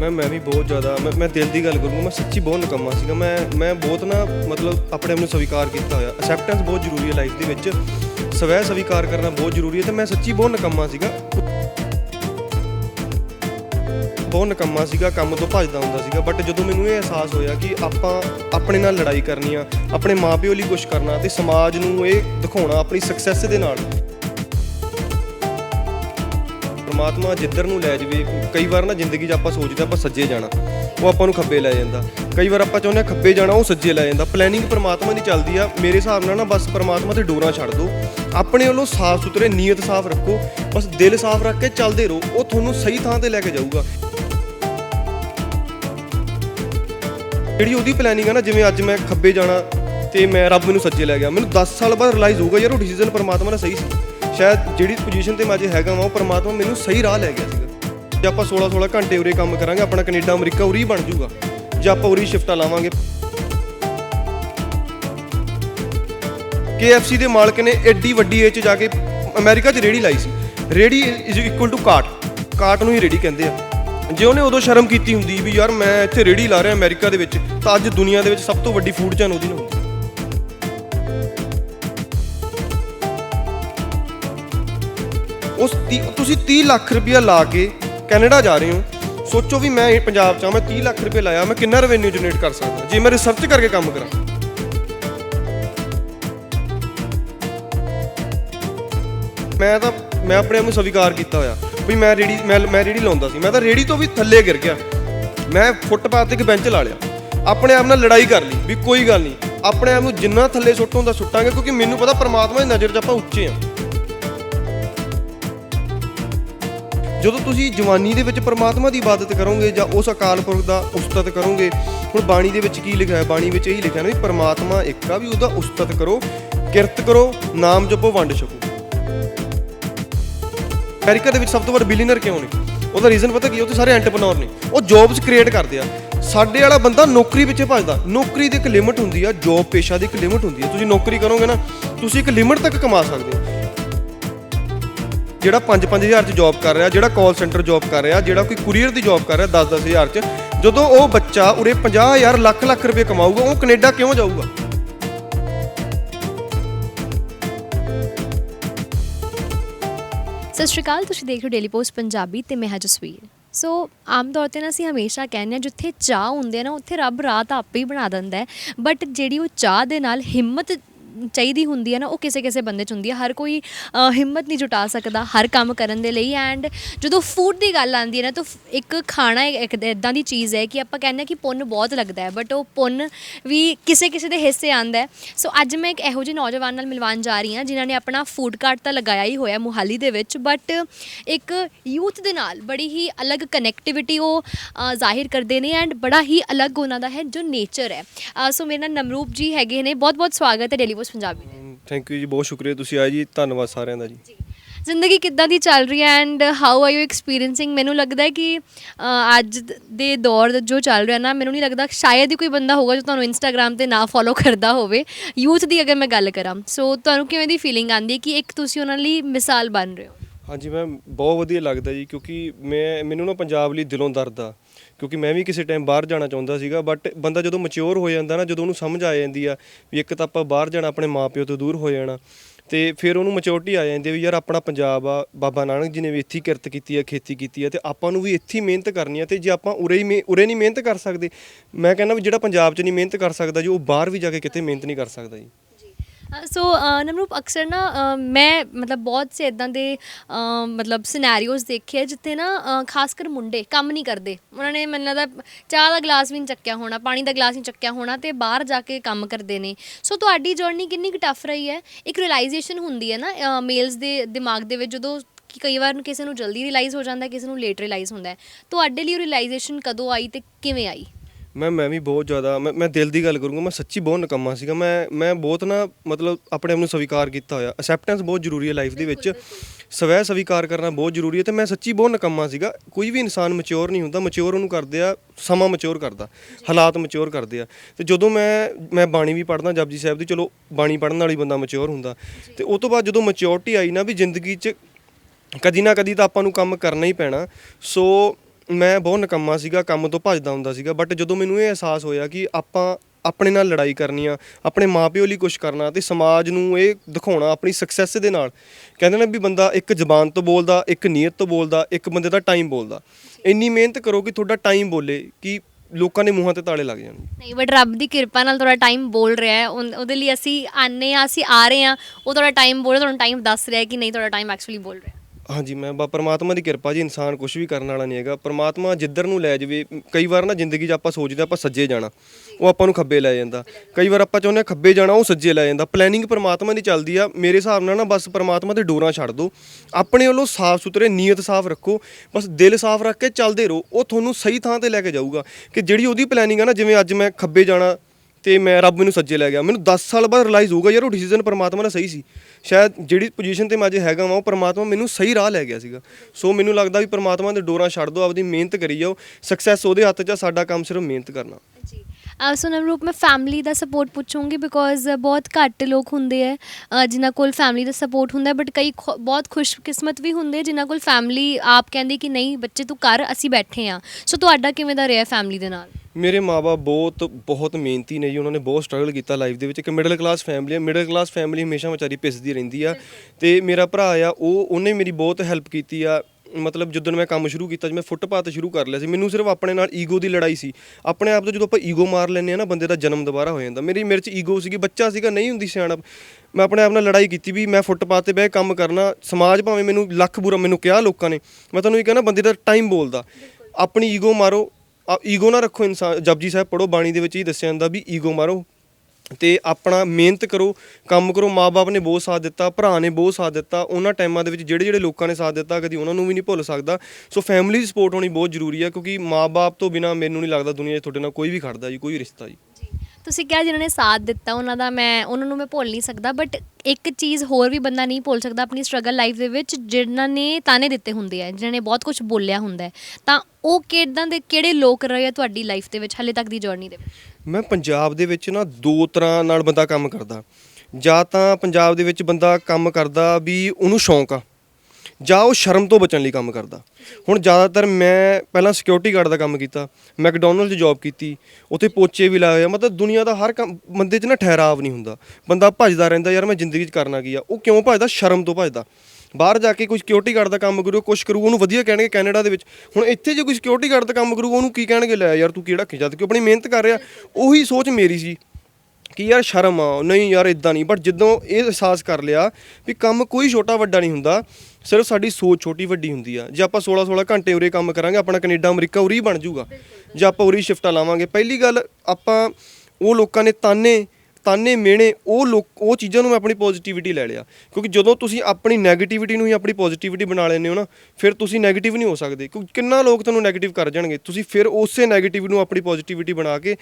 ਮੈਂ ਮੈਂ ਵੀ ਬਹੁਤ ਜ਼ਿਆਦਾ ਮੈਂ ਮੈਂ ਦਿਲ ਦੀ ਗੱਲ ਕਰੂੰਗਾ, ਮੈਂ ਸੱਚੀ ਬਹੁਤ ਨਕਮਾ ਸੀਗਾ। ਮੈਂ ਮੈਂ ਬਹੁਤ ਨਾ ਮਤਲਬ ਆਪਣੇ ਆਪ ਨੂੰ ਸਵੀਕਾਰ ਕੀਤਾ ਹੋਇਆ। ਅਸੈਪਟੈਂਸ ਬਹੁਤ ਜ਼ਰੂਰੀ ਹੈ ਲਾਈਫ ਦੇ ਵਿੱਚ। ਸਵੈ ਸਵੀਕਾਰ ਕਰਨਾ ਬਹੁਤ ਜ਼ਰੂਰੀ ਹੈ ਤੇ ਮੈਂ ਸੱਚੀ ਬਹੁਤ ਨਕਮਾ ਸੀਗਾ। ਬਹੁਤ ਨਕਮਾ ਸੀਗਾ, ਕੰਮ ਤੋਂ ਭੱਜਦਾ ਹੁੰਦਾ ਸੀਗਾ। ਬਟ ਜਦੋਂ ਮੈਨੂੰ ਇਹ ਅਹਿਸਾਸ ਹੋਇਆ ਕਿ ਆਪਾਂ ਆਪਣੇ ਨਾਲ ਲੜਾਈ ਕਰਨੀ ਆ, ਆਪਣੇ ਮਾਪਿਓ ਲਈ ਕੁਝ ਕਰਨਾ ਤੇ ਸਮਾਜ ਨੂੰ ਇਹ ਦਿਖਾਉਣਾ, ਆਪਣੀ ਸਕਸੈਸ ਦੇ ਨਾਲ ਪਰਮਾਤਮਾ ਜਿੱਧਰ ਨੂੰ ਲੈ ਜਾਵੇ, ਕਈ ਵਾਰ ਨਾ ਜ਼ਿੰਦਗੀ 'ਚ ਆਪਾਂ ਸੋਚਦੇ ਆਪਾਂ ਸੱਜੇ ਜਾਣਾ, ਉਹ ਆਪਾਂ ਨੂੰ ਖੱਬੇ ਲੈ ਜਾਂਦਾ। ਕਈ ਵਾਰ ਆਪਾਂ ਚਾਹੁੰਦੇ ਹਾਂ ਖੱਬੇ ਜਾਣਾ, ਉਹ ਸੱਜੇ ਲੈ ਜਾਂਦਾ। ਪਲੈਨਿੰਗ ਪਰਮਾਤਮਾ ਦੀ ਚੱਲਦੀ ਆ। ਮੇਰੇ ਹਿਸਾਬ ਨਾਲ ਨਾ ਬਸ ਪਰਮਾਤਮਾ ਤੇ ਡੋਰਾਂ ਛੱਡ ਦਿਓ ਆਪਣੇ ਵੱਲੋਂ ਸਾਫ਼ ਸੁਥਰੇ, ਨੀਅਤ ਸਾਫ਼ ਰੱਖੋ। ਬਸ ਦਿਲ ਸਾਫ਼ ਰੱਖ ਕੇ ਚੱਲਦੇ ਰਹੋ। ਉਹ ਤੁਹਾਨੂੰ ਸਹੀ ਥਾਂ ਤੇ ਲੈ ਕੇ ਜਾਊਗਾ। ਜਿਹੜੀ ਉਹਦੀ ਪਲੈਨਿੰਗ ਆ ਨਾ, ਜਿਵੇਂ ਅੱਜ ਮੈਂ ਖੱਬੇ ਜਾਣਾ ਤੇ ਮੈਂ ਰੱਬ ਮੈਨੂੰ ਸੱਜੇ ਲੈ ਗਿਆ। ਮੈਨੂੰ 10 ਸਾਲ ਬਾਅਦ ਰਿਅਲਾਈਜ਼ ਹੋਊਗਾ, ਯਾਰ ਉਹ ਡਿਸੀਜਨ ਪਰਮਾਤਮਾ ਦਾ ਸਹੀ ਸੀ। ਸ਼ਾਇਦ ਜਿਹੜੀ ਪੋਜੀਸ਼ਨ ਤੇ ਮੈਂ ਅੱਜ ਹੈਗਾ ਵਾਂ, ਉਹ ਪਰਮਾਤਮਾ ਮੈਨੂੰ ਸਹੀ ਰਾਹ ਲੈ ਗਿਆ ਸੀਗਾ। ਜੇ ਆਪਾਂ 16 16 ਘੰਟੇ ਉਰੇ ਕੰਮ ਕਰਾਂਗੇ, ਆਪਣਾ ਕੈਨੇਡਾ, ਅਮਰੀਕਾ, ਉਰੀ ਬਣ ਜਾਊਗਾ ਜੇ ਆਪਾਂ ਉਰੀ ਸ਼ਿਫਟਾਂ ਲਾਵਾਂਗੇ। KFC ਦੇ ਮਾਲਕ ਨੇ ਐਡੀ ਵੱਡੀ ਏਜ 'ਚ ਜਾ ਕੇ ਅਮਰੀਕਾ 'ਚ ਰੇੜੀ ਲਾਈ ਸੀ। ਰੇੜੀ ਇਜ਼ ਇਕੁਅਲ ਟੂ ਕਾਟ। ਕਾਟ ਨੂੰ ਹੀ ਰੇੜੀ ਕਹਿੰਦੇ ਆ। ਜੇ ਉਹਨੇ ਉਦੋਂ ਸ਼ਰਮ ਕੀਤੀ ਹੁੰਦੀ ਵੀ ਯਾਰ ਮੈਂ ਇੱਥੇ ਰੇੜੀ ਲਾ ਰਿਹਾ ਅਮਰੀਕਾ ਦੇ ਵਿੱਚ, ਤਾਂ ਅੱਜ ਦੁਨੀਆ ਦੇ ਵਿੱਚ ਸਭ ਤੋਂ ਵੱਡੀ ਫੂਡ ਚੈਨ ਉਹਦੀ ਨਾ ਉਸ ਤੀ- ਤੁਸੀਂ 30 ਲੱਖ ਰੁਪਇਆ ਲਾ ਕੇ ਕੈਨੇਡਾ ਜਾ ਰਹੇ ਹੋ। ਸੋਚੋ ਵੀ ਮੈਂ ਇਹ ਪੰਜਾਬ ਚ ਆ, ਮੈਂ 30 ਲੱਖ ਰੁਪਏ ਲਾਇਆ, ਮੈਂ ਕਿੰਨਾ ਰੈਵਨਿਊ ਜਨਰੇਟ ਕਰ ਸਕਦਾ? ਜੇ ਮੈਂ ਰਿਸਰਚ ਕਰਕੇ ਕੰਮ ਕਰਾਂ। ਮੈਂ ਤਾਂ, ਮੈਂ ਆਪਣੇ ਆਪ ਨੂੰ ਸਵੀਕਾਰ ਕੀਤਾ ਹੋਇਆ ਵੀ ਮੈਂ ਰੇੜੀ, ਮੈਂ ਮੈਂ ਰੇੜੀ ਲਾਉਂਦਾ ਸੀ। ਮੈਂ ਤਾਂ ਰੇੜੀ ਤੋਂ ਵੀ ਥੱਲੇ ਗਿਰ ਗਿਆ। ਮੈਂ ਫੁੱਟਪਾਥ ਤੇ ਇੱਕ ਬੈਂਚ ਲਾ ਲਿਆ। ਆਪਣੇ ਆਪ ਨਾਲ ਲੜਾਈ ਕਰ ਲਈ ਵੀ ਕੋਈ ਗੱਲ ਨਹੀਂ। ਆਪਣੇ ਆਪ ਨੂੰ ਜਿੰਨਾ ਥੱਲੇ ਸੁੱਟ ਹੁੰਦਾ ਸੁੱਟਾਂਗੇ ਕਿਉਂਕਿ ਮੈਨੂੰ ਪਤਾ ਪਰਮਾਤਮਾ ਦੀ ਨਜ਼ਰ 'ਚ ਆਪਾਂ ਉੱਚੇ ਆ। ਜਦੋਂ ਤੁਸੀਂ ਜਵਾਨੀ ਦੇ ਵਿੱਚ ਪਰਮਾਤਮਾ ਦੀ ਇਬਾਦਤ ਕਰੋਗੇ ਜਾਂ ਉਸ ਅਕਾਲ ਪੁਰਖ ਦਾ ਉਸਤਤ ਕਰੋਗੇ, ਹੁਣ ਬਾਣੀ ਦੇ ਵਿੱਚ ਕੀ ਲਿਖਿਆ ਹੈ? ਬਾਣੀ ਵਿੱਚ ਇਹੀ ਲਿਖਿਆ ਨਾ ਵੀ ਪਰਮਾਤਮਾ ਇੱਕ ਆ ਵੀ ਉਹਦਾ ਉਸਤਤ ਕਰੋ, ਕਿਰਤ ਕਰੋ, ਨਾਮ ਜਪੋ, ਵੰਡ ਛਕੋ। ਅਮਰੀਕਾ ਦੇ ਵਿੱਚ ਸਭ ਤੋਂ ਵੱਧ ਬਿਲੀਅਨਰ ਕਿਉਂ ਨੇ? ਉਹਦਾ ਰੀਜ਼ਨ ਪਤਾ ਕੀ ਹੈ? ਉੱਥੇ ਸਾਰੇ ਐਂਟਰਪ੍ਰੈਨਿਓਰ ਨੇ। ਉਹ ਜੌਬਸ ਕ੍ਰੀਏਟ ਕਰਦੇ ਆ। ਸਾਡੇ ਵਾਲਾ ਬੰਦਾ ਨੌਕਰੀ ਪਿੱਛੇ ਭੱਜਦਾ। ਨੌਕਰੀ ਦੀ ਇੱਕ ਲਿਮਿਟ ਹੁੰਦੀ ਆ ਜੌਬ ਪੇਸ਼ਾ ਦੀ ਇੱਕ ਲਿਮਿਟ ਹੁੰਦੀ ਆ। ਤੁਸੀਂ ਨੌਕਰੀ ਕਰੋਗੇ ਨਾ, ਤੁਸੀਂ ਇੱਕ ਲਿਮਿਟ ਤੱਕ ਕਮਾ ਸਕਦੇ ਹੋ। ਜਿਹੜਾ 5-5000 ਚ ਜੌਬ ਕਰ ਰਿਹਾ, ਜਿਹੜਾ ਕਾਲ ਸੈਂਟਰ ਜੌਬ ਕਰ ਰਿਹਾ, ਜਿਹੜਾ ਕੋਈ ਕੁਰੀਅਰ ਦੀ ਜੌਬ ਕਰ ਰਿਹਾ 10-10000 ਚ, ਜਦੋਂ ਉਹ ਬੱਚਾ ਉਰੇ 50000 ਲੱਖ ਲੱਖ ਰੁਪਏ ਕਮਾਊਗਾ, ਉਹ ਕੈਨੇਡਾ ਕਿਉਂ ਜਾਊਗਾ? ਸਤਿ ਸ਼੍ਰੀ ਅਕਾਲ, ਤੁਸੀਂ ਦੇਖ ਰਹੇ ਹੋ ਡੇਲੀ ਪੋਸਟ ਪੰਜਾਬੀ ਤੇ ਮੈਂ ਹਾਂ ਜਸਵੀਰ। ਸੋ ਆਮ ਤੌਰ ਤੇ ਨਾ ਅਸੀਂ ਹਮੇਸ਼ਾ ਕਹਿੰਦੇ ਹਾਂ, ਜਿੱਥੇ ਚਾਹ ਹੁੰਦੇ ਆ ਨਾ, ਉੱਥੇ ਰੱਬ ਰਾਤ ਆਪੇ ਹੀ ਬਣਾ ਦਿੰਦਾ ਬਟ ਜਿਹੜੀ ਉਹ ਚਾਹ ਦੇ ਨਾਲ ਹਿੰਮਤ ਚਾਹੀਦੀ ਹੁੰਦੀ ਹੈ ਨਾ ਉਹ ਕਿਸੇ ਕਿਸੇ ਬੰਦੇ 'ਚ ਹੁੰਦੀ ਹੈ। ਹਰ ਕੋਈ ਅ, ਹਿੰਮਤ ਨਹੀਂ ਜੁਟਾ ਸਕਦਾ ਹਰ ਕੰਮ ਕਰਨ ਦੇ ਲਈ ਐਂਡ ਜਦੋਂ ਫੂਡ ਦੀ ਗੱਲ ਆਉਂਦੀ ਹੈ ਨਾ ਤਾਂ ਫ- ਇੱਕ ਖਾਣਾ ਇੱਕ ਇਦਾਂ ਦੀ ਚੀਜ਼ ਹੈ ਕਿ ਆਪਾਂ ਕਹਿੰਦੇ ਹਾਂ ਕਿ ਪੁੰਨ ਬਹੁਤ ਲੱਗਦਾ ਹੈ ਬਟ ਉਹ ਪੁੰਨ ਵੀ ਕਿਸੇ ਕਿਸੇ ਦੇ ਹਿੱਸੇ ਆਂਦਾ ਹੈ। ਸੋ ਅੱਜ ਮੈਂ ਇੱਕ ਇਹੋ ਜਿਹੇ ਨੌਜਵਾਨ ਨਾਲ ਮਿਲਵਾਉਣ ਜਾ ਰਹੀ ਹਾਂ ਜਿਨ੍ਹਾਂ ਨੇ ਆਪਣਾ ਫੂਡ ਕਾਰਟ ਤਾਂ ਲਗਾਇਆ ਹੀ ਹੋਇਆ ਮੁਹਾਲੀ ਦੇ ਵਿੱਚ ਬਟ ਇੱਕ ਯੂਥ ਦੇ ਨਾਲ ਬੜੀ ਹੀ ਅਲੱਗ ਕਨੈਕਟੀਵਿਟੀ ਉਹ ਅ, ਜ਼ਾਹਿਰ ਕਰਦੇ ਨੇ ਐਂਡ ਬੜਾ ਹੀ ਅਲੱਗ ਉਹਨਾਂ ਦਾ ਹੈ ਜੋ ਨੇਚਰ ਹੈ। ਅ, ਸੋ ਮੇਰੇ ਨਾਲ ਨਮਰੂਪ ਜੀ ਹੈਗੇ ਨੇ। ਬਹੁਤ ਬਹੁਤ ਸਵਾਗਤ ਹੈ ਡੇਲੀ ਪੋਸਟ ਪੰਜਾਬੀ ਦੇ ਥੈਂਕ ਯੂ ਜੀ ਬਹੁਤ ਸ਼ੁਕਰੀਆ ਤੁਸੀਂ ਆਏ ਜੀ ਧੰਨਵਾਦ ਸਾਰਿਆਂ ਦਾ ਜੀ। ਜ਼ਿੰਦਗੀ ਕਿੱਦਾਂ ਦੀ ਚੱਲ ਰਹੀ ਹੈ and how are you experiencing ਮੈਨੂੰ ਲੱਗਦਾ ਹੈ ਕਿ ਅ, ਅੱਜ ਦੇ ਦੌਰ ਦਾ ਜੋ ਚੱਲ ਰਿਹਾ ਨਾ ਮੈਨੂੰ ਨਹੀਂ ਲੱਗਦਾ ਸ਼ਾਇਦ ਹੀ ਕੋਈ ਬੰਦਾ ਹੋਗਾ ਜੋ ਤੁਹਾਨੂੰ ਇੰਸਟਾਗ੍ਰam ਤੇ ਨਾ ਫੋਲੋ ਕਰਦਾ ਹੋਵੇ। ਯੂਥ ਦੀ ਅਗਰ ਮੈਂ ਗੱਲ ਕਰਾਂ ਸੋ ਤੁਹਾਨੂੰ ਕਿਵੇਂ ਦੀ ਫੀਲਿੰਗ ਆਉਂਦੀ ਹੈ ਕਿ ਇੱਕ ਤੁਸੀਂ ਉਹਨਾਂ ਲਈ ਮਿਸਾਲ ਬਣ ਰਹੇ ਹੋ? ਹਾਂਜੀ ਮੈਂ ਬਹੁਤ ਵਧੀਆ ਲੱਗਦਾ ਜੀ ਕਿਉਂਕਿ ਮੈਂ ਮੈਨੂੰ ਨਾ ਪੰਜਾਬ ਲਈ ਦਿਲੋਂ ਦਰਦ ਆ। ਕਿਉਂਕਿ ਮੈਂ ਵੀ ਕਿਸੇ ਟਾਈਮ ਬਾਹਰ ਜਾਣਾ ਚਾਹੁੰਦਾ ਸੀਗਾ ਬਟ ਬੰਦਾ ਜਦੋਂ ਮੈਚੁਰ ਹੋ ਜਾਂਦਾ ਨਾ, ਜਦੋਂ ਉਹਨੂੰ ਸਮਝ ਆ ਜਾਂਦੀ ਆ ਵੀ ਇੱਕ ਤਾਂ ਆਪਾਂ ਬਾਹਰ ਜਾਣਾ, ਆਪਣੇ ਮਾਪਿਓ ਤੋਂ ਦੂਰ ਹੋ ਜਾਣਾ, ਤੇ ਫਿਰ ਉਹਨੂੰ ਮੈਚੁਰਿਟੀ ਆ ਜਾਂਦੀ ਵੀ ਯਾਰ ਆਪਣਾ ਪੰਜਾਬ ਆ, ਬਾਬਾ ਨਾਨਕ ਜੀ ਨੇ ਵੀ ਇੱਥੇ ਕਿਰਤ ਕੀਤੀ ਆ, ਖੇਤੀ ਕੀਤੀ ਆ, ਤੇ ਆਪਾਂ ਨੂੰ ਵੀ ਇੱਥੇ ਹੀ ਮਿਹਨਤ ਕਰਨੀ ਆ, ਤੇ ਜੇ ਆਪਾਂ ਉਰੇ ਹੀ ਮਿਹ- ਉਰੇ ਨਹੀਂ ਮਿਹਨਤ ਕਰ ਸਕਦੇ, ਮੈਂ ਕਹਿੰਦਾ ਵੀ ਜਿਹੜਾ ਪੰਜਾਬ 'ਚ ਨਹੀਂ ਮਿਹਨਤ ਕਰ ਸਕਦਾ ਜੀ, ਉਹ ਬਾਹਰ ਵੀ ਜਾ ਕੇ ਕਿਤੇ ਮਿਹਨਤ ਨਹੀਂ ਕਰ ਸਕਦਾ ਜੀ। ਸੋ ਨਮਰੂਪ ਅਕਸਰ ਨਾ ਅ, ਮੈਂ ਮਤਲਬ ਬਹੁਤ ਸੇ ਇਦਾਂ ਦੇ ਅ, ਮਤਲਬ ਸਿਨੈਰੀਓਜ਼ ਦੇਖੇ ਆ ਜਿੱਥੇ ਨਾ ਅ, ਖਾਸ ਕਰ ਮੁੰਡੇ ਕੰਮ ਨਹੀਂ ਕਰਦੇ। ਉਹਨਾਂ ਨੇ ਮੈਨੂੰ ਲੱਗਦਾ ਚਾਹ ਦਾ ਗਲਾਸ ਵੀ ਨਹੀਂ ਚੱਕਿਆ ਹੋਣਾ ਪਾਣੀ ਦਾ ਗਲਾਸ ਨਹੀਂ ਚੱਕਿਆ ਹੋਣਾ ਤੇ ਬਾਹਰ ਜਾ ਕੇ ਕੰਮ ਕਰਦੇ ਨੇ। ਸੋ ਤੁਹਾਡੀ ਜਰਨੀ ਕਿੰਨੀ ਕੁ ਟਫ ਰਹੀ ਹੈ? ਇੱਕ ਰਿਅਲਾਈਜੇਸ਼ਨ ਹੁੰਦੀ ਹੈ ਨਾ ਮੇਲਸ ਦੇ ਦਿਮਾਗ ਦੇ ਵਿੱਚ ਜਦੋਂ ਕਿ ਕਈ ਵਾਰ ਕਿਸੇ ਨੂੰ ਜਲਦੀ ਰਿਅਲਾਈਜ਼ ਹੋ ਜਾਂਦਾ ਕਿਸੇ ਨੂੰ ਲੇਟ ਰਿਅਲਾਈਜ਼ ਹੁੰਦਾ ਹੈ। ਤੁਹਾਡੇ ਲਈ ਰਿਅਲਾਈਜੇਸ਼ਨ ਕਦੋਂ ਆਈ ਤੇ ਕਿਵੇਂ ਆਈ? ਮੈਂ ਮੈਂ ਵੀ ਬਹੁਤ ਜ਼ਿਆਦਾ ਮੈਂ ਮੈਂ ਦਿਲ ਦੀ ਗੱਲ ਕਰੂੰਗਾ ਮੈਂ ਸੱਚੀ ਬਹੁਤ ਨਕਮਾ ਸੀਗਾ। ਮੈਂ ਮੈਂ ਬਹੁਤ ਨਾ ਮਤਲਬ ਆਪਣੇ ਆਪ ਨੂੰ ਸਵੀਕਾਰ ਕੀਤਾ ਹੋਇਆ। ਅਸੈਪਟੈਂਸ ਬਹੁਤ ਜ਼ਰੂਰੀ ਹੈ ਲਾਈਫ ਦੇ ਵਿੱਚ। ਸਵੈ ਸਵੀਕਾਰ ਕਰਨਾ ਬਹੁਤ ਜ਼ਰੂਰੀ ਹੈ ਤੇ ਮੈਂ ਸੱਚੀ ਬਹੁਤ ਨਕਮਾ ਸੀਗਾ। ਕੋਈ ਵੀ ਇਨਸਾਨ ਮੈਚੁਰ ਨਹੀਂ ਹੁੰਦਾ। ਮੈਚੁਰ ਉਹਨੂੰ ਕਰਦੇ ਆ ਸਮਾਂ ਮੈਚੁਰ ਕਰਦਾ। ਹਾਲਾਤ ਮੈਚੁਰ ਕਰਦੇ ਆ। ਤੇ ਜਦੋਂ ਮੈਂ ਮੈਂ ਬਾਣੀ ਵੀ ਪੜ੍ਹਦਾ ਜਪਜੀ ਸਾਹਿਬ ਦੀ ਚਲੋ ਬਾਣੀ ਪੜ੍ਹਨ ਵਾਲੀ ਬੰਦਾ ਮੈਚੁਰ ਹੁੰਦਾ। ਤੇ ਉਸ ਤੋਂ ਬਾਅਦ ਜਦੋਂ ਮੈਚੁਰਿਟੀ ਆਈ ਨਾ ਵੀ ਜ਼ਿੰਦਗੀ 'ਚ ਕਦੀ ਨਾ ਕਦੀ ਤਾਂ ਆਪਾਂ ਨੂੰ ਕੰਮ ਕਰਨਾ ਹੀ ਪੈਣਾ। ਸੋ ਮੈਂ ਬਹੁਤ ਨਕੰਮਾ ਸੀਗਾ, ਕੰਮ ਤੋਂ ਭੱਜਦਾ ਹੁੰਦਾ ਸੀਗਾ ਬਟ ਜਦੋਂ ਮੈਨੂੰ ਇਹ ਅਹਿਸਾਸ ਹੋਇਆ ਕਿ ਆਪਾਂ ਆਪਣੇ ਨਾਲ ਲੜਾਈ ਕਰਨੀ ਆ, ਆਪਣੇ ਮਾਪਿਓ ਲਈ ਕੁਝ ਕਰਨਾ ਤੇ ਸਮਾਜ ਨੂੰ ਇਹ ਦਿਖਾਉਣਾ, ਆਪਣੀ ਸਕਸੈਸ ਦੇ ਨਾਲ, ਕਹਿੰਦੇ ਨੇ ਵੀ ਬੰਦਾ ਇੱਕ ਜ਼ਬਾਨ ਤੋਂ ਬੋਲਦਾ, ਇੱਕ ਨੀਅਤ ਤੋਂ ਬੋਲਦਾ, ਇੱਕ ਬੰਦੇ ਦਾ ਟਾਈਮ ਬੋਲਦਾ। ਇੰਨੀ ਮਿਹਨਤ ਕਰੋ ਕਿ ਤੁਹਾਡਾ ਟਾਈਮ ਬੋਲੇ ਕਿ ਲੋਕਾਂ ਦੇ ਮੂੰਹਾਂ ਤੇ ਤਾਲੇ ਲੱਗ ਜਾਣ। ਨਹੀਂ ਬਟ ਰੱਬ ਦੀ ਕਿਰਪਾ ਨਾਲ ਤੁਹਾਡਾ ਟਾਈਮ ਬੋਲ ਰਿਹਾ ਹੈ, ਉਨ- ਉਹਦੇ ਲਈ ਅਸੀਂ ਆਨੇ ਆ, ਅਸੀਂ ਆ ਰਹੇ ਆ ਉਹ ਤੁਹਾਡਾ ਟਾਈਮ ਬੋਲ ਰਿਹਾ, ਤੁਹਾਨੂੰ ਟਾਈਮ ਦੱਸ ਰਿਹਾ ਹੈ ਕਿ ਨਹੀਂ, ਤੁਹਾਡਾ ਟਾਈਮ ਐਕਚੁਅਲੀ ਬੋਲ ਰਿਹਾ ਹੈ। ਹਾਂਜੀ, ਮੈਂ ਬਾ, ਪਰਮਾਤਮਾ ਦੀ ਕਿਰਪਾ ਜੀ, ਇਨਸਾਨ ਕੁਝ ਵੀ ਕਰਨ ਵਾਲਾ ਨਹੀਂ ਹੈਗਾ। ਪਰਮਾਤਮਾ ਜਿੱਧਰ ਨੂੰ ਲੈ ਜਾਵੇ, ਕਈ ਵਾਰ ਨਾ ਜ਼ਿੰਦਗੀ 'ਚ ਆਪਾਂ ਸੋਚਦੇ ਆਪਾਂ ਸੱਜੇ ਜਾਣਾ, ਉਹ ਆਪਾਂ ਨੂੰ ਖੱਬੇ ਲੈ ਜਾਂਦਾ। ਕਈ ਵਾਰ ਆਪਾਂ ਚਾਹੁੰਦੇ ਹਾਂ ਖੱਬੇ ਜਾਣਾ, ਉਹ ਸੱਜੇ ਲੈ ਜਾਂਦਾ। ਪਲੈਨਿੰਗ ਪਰਮਾਤਮਾ ਦੀ ਚੱਲਦੀ ਆ। ਮੇਰੇ ਹਿਸਾਬ ਨਾਲ ਨਾ ਬਸ ਪਰਮਾਤਮਾ ਤੇ ਡੋਰਾਂ ਛੱਡ ਦਿਓ ਆਪਣੇ ਵੱਲੋਂ ਸਾਫ਼ ਸੁਥਰੇ, ਨੀਅਤ ਸਾਫ਼ ਰੱਖੋ। ਬਸ ਦਿਲ ਸਾਫ਼ ਰੱਖ ਕੇ ਚੱਲਦੇ ਰਹੋ। ਉਹ ਤੁਹਾਨੂੰ ਸਹੀ ਥਾਂ ਤੇ ਲੈ ਕੇ ਜਾਊਗਾ ਕਿ ਜਿਹੜੀ ਉਹਦੀ ਪਲੈਨਿੰਗ ਆ ਨਾ, ਜਿਵੇਂ ਅੱਜ ਮੈਂ ਖੱਬੇ ਜਾਣਾ ਤੇ ਮੈਂ ਰੱਬ ਮੈਨੂੰ ਸੱਜੇ ਲੈ ਗਿਆ। ਮੈਨੂੰ 10 ਸਾਲ ਬਾਅਦ ਰਿਅਲਾਈਜ਼ ਹੋਊਗਾ ਯਾਰ ਉਹ ਡਿਸੀਜਨ ਪਰਮਾਤਮਾ ਦਾ ਸਹੀ ਸੀ। ਸ਼ਾਇਦ ਜਿਹੜੀ ਪੋਜੀਸ਼ਨ ਤੇ ਮੈਂ ਅੱਜ ਹੈਗਾ ਵਾਂ ਉਹ ਪਰਮਾਤਮਾ ਮੈਨੂੰ ਸਹੀ ਰਾਹ ਲੈ ਗਿਆ ਸੀਗਾ। ਸੋ ਮੈਨੂੰ ਲੱਗਦਾ ਵੀ ਪਰਮਾਤਮਾ ਦੇ ਡੋਰਾਂ ਛੱਡ ਦਿਓ ਆਪਦੀ ਮਿਹਨਤ ਕਰੀ ਜਾਓ। ਸਕਸੈਸ ਉਹਦੇ ਹੱਥ 'ਚ ਆ, ਸਾਡਾ ਕੰਮ ਸਿਰਫ ਮਿਹਨਤ ਕਰਨਾ। ਜੀ। ਅਹ ਸੋ ਨਵਰੂਪ ਮੈਂ ਫੈਮਿਲੀ ਦਾ ਸਪੋਰਟ ਪੁੱਛੂੰਗੀ ਬਿਕੋਜ਼ ਬਹੁਤ ਘੱਟ ਲੋਕ ਹੁੰਦੇ ਹੈ ਅਹ ਜਿਨ੍ਹਾਂ ਕੋਲ ਫੈਮਿਲੀ ਦਾ ਸਪੋਰਟ ਹੁੰਦਾ ਬਟ ਕਈ ਬਹੁਤ ਖੁਸ਼ਕਿਸਮਤ ਵੀ ਹੁੰਦੇ ਜਿਨ੍ਹਾਂ ਕੋਲ ਫੈਮਿਲੀ ਆਪ ਕਹਿੰਦੀ ਕਿ ਨਹੀਂ ਬੱਚੇ ਤੂੰ ਕਰ ਅਸੀਂ ਬੈਠੇ ਆ। ਸੋ ਤੁਹਾਡਾ ਕਿਵੇਂ ਦਾ ਰਿਹਾ ਫੈਮਿਲੀ ਦੇ ਨਾਲ? ਮੇਰੇ ਮਾਪੇ ਬਹੁਤ ਬਹੁਤ ਮਿਹਨਤੀ ਨੇ ਜੀ। ਉਹਨਾਂ ਨੇ ਬਹੁਤ ਸਟਰਗਲ ਕੀਤਾ ਲਾਈਫ ਦੇ ਵਿੱਚ। ਇੱਕ ਮਿਡਲ ਕਲਾਸ ਫੈਮਿਲੀ ਹੈ ਮਿਡਲ ਕਲਾਸ ਫੈਮਿਲੀ ਹਮੇਸ਼ਾ ਵਿਚਾਰੀ ਪਿਸਦੀ ਰਹਿੰਦੀ ਆ। ਤੇ ਮੇਰਾ ਭਰਾ ਆ, ਉਹ, ਉਹਨੇ ਮੇਰੀ ਬਹੁਤ ਹੈਲਪ ਕੀਤੀ ਆ। ਮਤਲਬ ਜਦੋਂ ਮੈਂ ਕੰਮ ਸ਼ੁਰੂ ਕੀਤਾ, ਜਿਵੇਂ ਫੁੱਟਪਾਥ ਸ਼ੁਰੂ ਕਰ ਲਿਆ ਸੀ, ਮੈਨੂੰ ਸਿਰਫ ਆਪਣੇ ਨਾਲ ਈਗੋ ਦੀ ਲੜਾਈ ਸੀ। ਆਪਣੇ ਆਪ ਤੋਂ ਜਦੋਂ ਆਪਾਂ ਈਗੋ ਮਾਰ ਲੈਂਦੇ ਆ ਨਾ, ਬੰਦੇ ਦਾ ਜਨਮ ਦੁਬਾਰਾ ਹੋ ਜਾਂਦਾ। ਮੇਰੀ, ਮੇਰੇ 'ਚ ਈਗੋ ਸੀਗੀ। ਬੱਚਾ ਸੀਗਾ, ਨਹੀਂ ਹੁੰਦੀ ਸਿਆਣਪ। ਮੈਂ ਆਪਣੇ ਆਪ ਨਾਲ ਲੜਾਈ ਕੀਤੀ ਵੀ ਮੈਂ ਫੁੱਟਪਾਥ ਤੇ ਬਹਿ ਕੇ ਕੰਮ ਕਰਨਾ। ਸਮਾਜ ਭਾਵੇਂ ਮੈਨੂੰ ਲੱਖ ਬੁਰਾ, ਮੈਨੂੰ ਕਿਹਾ ਲੋਕਾਂ ਨੇ। ਮੈਂ ਤੁਹਾਨੂੰ ਇਹ ਕਹਿੰਦਾ ਬੰਦੇ ਦਾ ਟਾਈਮ ਬੋਲਦਾ। ਆਪਣੀ ਈਗੋ ਮਾਰੋ। ਈਗੋ ਨਾ ਰੱਖੋ ਇਨਸਾਨ, ਜਪਜੀ ਸਾਹਿਬ ਪੜੋ ਬਾਣੀ ਦੇ ਵਿੱਚ ਹੀ ਦੱਸਿਆ ਜਾਂਦਾ ਵੀ ਈਗੋ ਮਾਰੋ ਤੇ ਆਪਣਾ ਮਿਹਨਤ ਕਰੋ, ਕੰਮ ਕਰੋ ਮਾਪੇ ਨੇ ਬਹੁਤ ਸਾਥ ਦਿੱਤਾ, ਭਰਾ ਨੇ ਬਹੁਤ ਸਾਥ ਦਿੱਤਾ, ਉਹਨਾਂ ਟਾਈਮਾਂ ਦੇ ਵਿੱਚ ਜਿਹੜੇ ਜਿਹੜੇ ਲੋਕਾਂ ਨੇ ਸਾਥ ਦਿੱਤਾ, ਕਦੀ ਉਹਨਾਂ ਨੂੰ ਵੀ ਨਹੀਂ ਭੁੱਲ ਸਕਦਾ। ਸੋ ਫੈਮਿਲੀ ਦੀ ਸਪੋਰਟ ਹੋਣੀ ਬਹੁਤ ਜ਼ਰੂਰੀ ਹੈ ਕਿਉਂਕਿ ਮਾਪੇ ਤੋਂ ਬਿਨਾ ਮੈਨੂੰ ਨਹੀਂ ਲੱਗਦਾ ਦੁਨੀਆ 'ਚ ਤੁਹਾਡੇ ਨਾਲ ਕੋਈ ਵੀ ਖੜਦਾ ਜੀ, ਕੋਈ ਰਿਸ਼ਤਾ ਜੀ। ਤੁਸੀਂ ਕਿਹਾ ਜਿਨ੍ਹਾਂ ਨੇ ਸਾਥ ਦਿੱਤਾ, ਉਹਨਾਂ ਦਾ ਮੈਂ, ਉਹਨਾਂ ਨੂੰ ਮੈਂ ਭੁੱਲ ਨਹੀਂ ਸਕਦਾ ਬਟ ਇੱਕ ਚੀਜ਼ ਹੋਰ ਵੀ ਬੰਦਾ ਨਹੀਂ ਭੁੱਲ ਸਕਦਾ ਆਪਣੀ ਸਟਰਗਲ ਲਾਈਫ ਦੇ ਵਿੱਚ ਜਿਨ੍ਹਾਂ ਨੇ ਤਾਨੇ ਦਿੱਤੇ ਹੁੰਦੇ ਆ ਜਿਨ੍ਹਾਂ ਨੇ ਬਹੁਤ ਕੁਝ ਬੋਲਿਆ ਹੁੰਦਾ ਹੈ। ਤਾਂ ਉਹ ਕਿਦਾਂ ਦੇ, ਕਿਹੜੇ ਲੋਕ ਰਹੇ ਆ ਤੁਹਾਡੀ ਲਾਈਫ ਦੇ ਵਿੱਚ, ਹਲੇ ਤੱਕ ਦੀ ਜਰਨੀ ਦੇ ਵਿੱਚ? ਮੈਂ ਪੰਜਾਬ ਦੇ ਵਿੱਚ ਨਾ ਦੋ ਤਰ੍ਹਾਂ ਨਾਲ ਬੰਦਾ ਕੰਮ ਕਰਦਾ। ਜਾਂ ਤਾਂ ਪੰਜਾਬ ਦੇ ਵਿੱਚ ਬੰਦਾ ਕੰਮ ਕਰਦਾ ਵੀ ਉਹਨੂੰ ਸ਼ੌਂਕ ਆ। ਜਾਂ ਉਹ ਸ਼ਰਮ ਤੋਂ ਬਚਣ ਲਈ ਕੰਮ ਕਰਦਾ। ਹੁਣ ਜ਼ਿਆਦਾਤਰ ਮੈਂ ਪਹਿਲਾਂ ਸਿਕਿਉਰਿਟੀ ਗਾਰਡ ਦਾ ਕੰਮ ਕੀਤਾ ਮੈਕਡੋਨਲਡ 'ਚ ਜੌਬ ਕੀਤੀ, ਉੱਥੇ ਪੋਚੇ ਵੀ ਲਾਏ ਹੋਏ ਆ, ਮਤਲਬ ਦੁਨੀਆ ਦਾ ਹਰ ਕੰਮ ਬੰਦੇ 'ਚ ਨਾ ਠਹਿਰਾਵ ਨਹੀਂ ਹੁੰਦਾ। ਬੰਦਾ ਭੱਜਦਾ ਰਹਿੰਦਾ, ਯਾਰ ਮੈਂ ਜ਼ਿੰਦਗੀ 'ਚ ਕਰਨਾ ਕੀ ਆ? ਉਹ ਕਿਉਂ ਭੱਜਦਾ? ਸ਼ਰਮ ਤੋਂ ਭੱਜਦਾ। ਬਾਹਰ ਜਾ ਕੇ ਕੋਈ ਸਿਕਿਉਰਿਟੀ ਗਾਰਡ ਦਾ ਕੰਮ ਕਰੂ ਕੁਛ ਕਰੂ, ਉਹਨੂੰ ਵਧੀਆ ਕਹਿਣਗੇ ਕੈਨੇਡਾ ਦੇ ਵਿੱਚ। ਹੁਣ ਇੱਥੇ ਜੇ ਕੋਈ ਸਿਕਿਉਰਿਟੀ ਗਾਰਡ ਦਾ ਕੰਮ ਕਰੂ, ਉਹਨੂੰ ਕੀ ਕਹਿਣਗੇ? ਲੈ ਯਾਰ ਤੂੰ ਕਿਹੜਾ ਜਦ ਕਿ ਆਪਣੀ ਮਿਹਨਤ ਕਰ ਰਿਹਾ? ਉਹੀ ਸੋਚ ਮੇਰੀ ਸੀ ਕਿ ਯਾਰ ਸ਼ਰਮ ਆ, ਨਹੀਂ ਯਾਰ ਇਦਾਂ ਨਹੀਂ ਬਟ ਜਦੋਂ ਇਹ ਅਹਿਸਾਸ ਕਰ ਲਿਆ ਵੀ ਕੰਮ ਕੋਈ ਛੋਟਾ ਵੱਡਾ ਨਹੀਂ ਹੁੰਦਾ ਸਿਰਫ ਸਾਡੀ ਸੋਚ ਛੋਟੀ ਵੱਡੀ ਹੁੰਦੀ ਆ। ਜੇ ਆਪਾਂ 16 16 ਘੰਟੇ ਉਰੇ ਕੰਮ ਕਰਾਂਗੇ, ਆਪਣਾ ਕੈਨੇਡਾ, ਅਮਰੀਕਾ ਉਰੇ ਹੀ ਬਣ ਜਾਊਗਾ ਜੇ ਆਪਾਂ ਉਰੇ ਸ਼ਿਫਟਾਂ ਲਾਵਾਂਗੇ। ਪਹਿਲੀ ਗੱਲ, ਆਪਾਂ ਉਹ ਲੋਕਾਂ ਨੇ ਤਾਨੇ ਤਾਨੇ ਮੇਣੇ ਉਹ ਲੋਕ, ਉਹ ਚੀਜ਼ਾਂ ਨੂੰ ਮੈਂ ਆਪਣੀ ਪੋਜ਼ਿਟਿਵਿਟੀ ਲੈ ਲਿਆ। ਕਿਉਂਕਿ ਜਦੋਂ ਤੁਸੀਂ ਆਪਣੀ ਨੈਗੇਟਿਵਿਟੀ ਨੂੰ ਹੀ ਆਪਣੀ ਪੋਜ਼ਿਟਿਵਿਟੀ ਬਣਾ ਲੈਂਦੇ ਹੋ ਨਾ, ਫਿਰ ਤੁਸੀਂ ਨੈਗੇਟਿਵ ਨਹੀਂ ਹੋ ਸਕਦੇ। ਕਿਉਂਕਿ ਕਿੰਨਾ ਲੋਕ ਤੁਹਾਨੂੰ ਨੈਗੇਟਿਵ ਕਰ ਜਾਣਗੇ। ਤੁਸੀਂ ਫਿਰ ਉਸੇ ਨੈਗੇਟਿਵ ਨੂੰ ਆਪਣੀ ਪੋਜ਼ਿਟਿਵਿਟੀ ਬਣਾ ਕੇ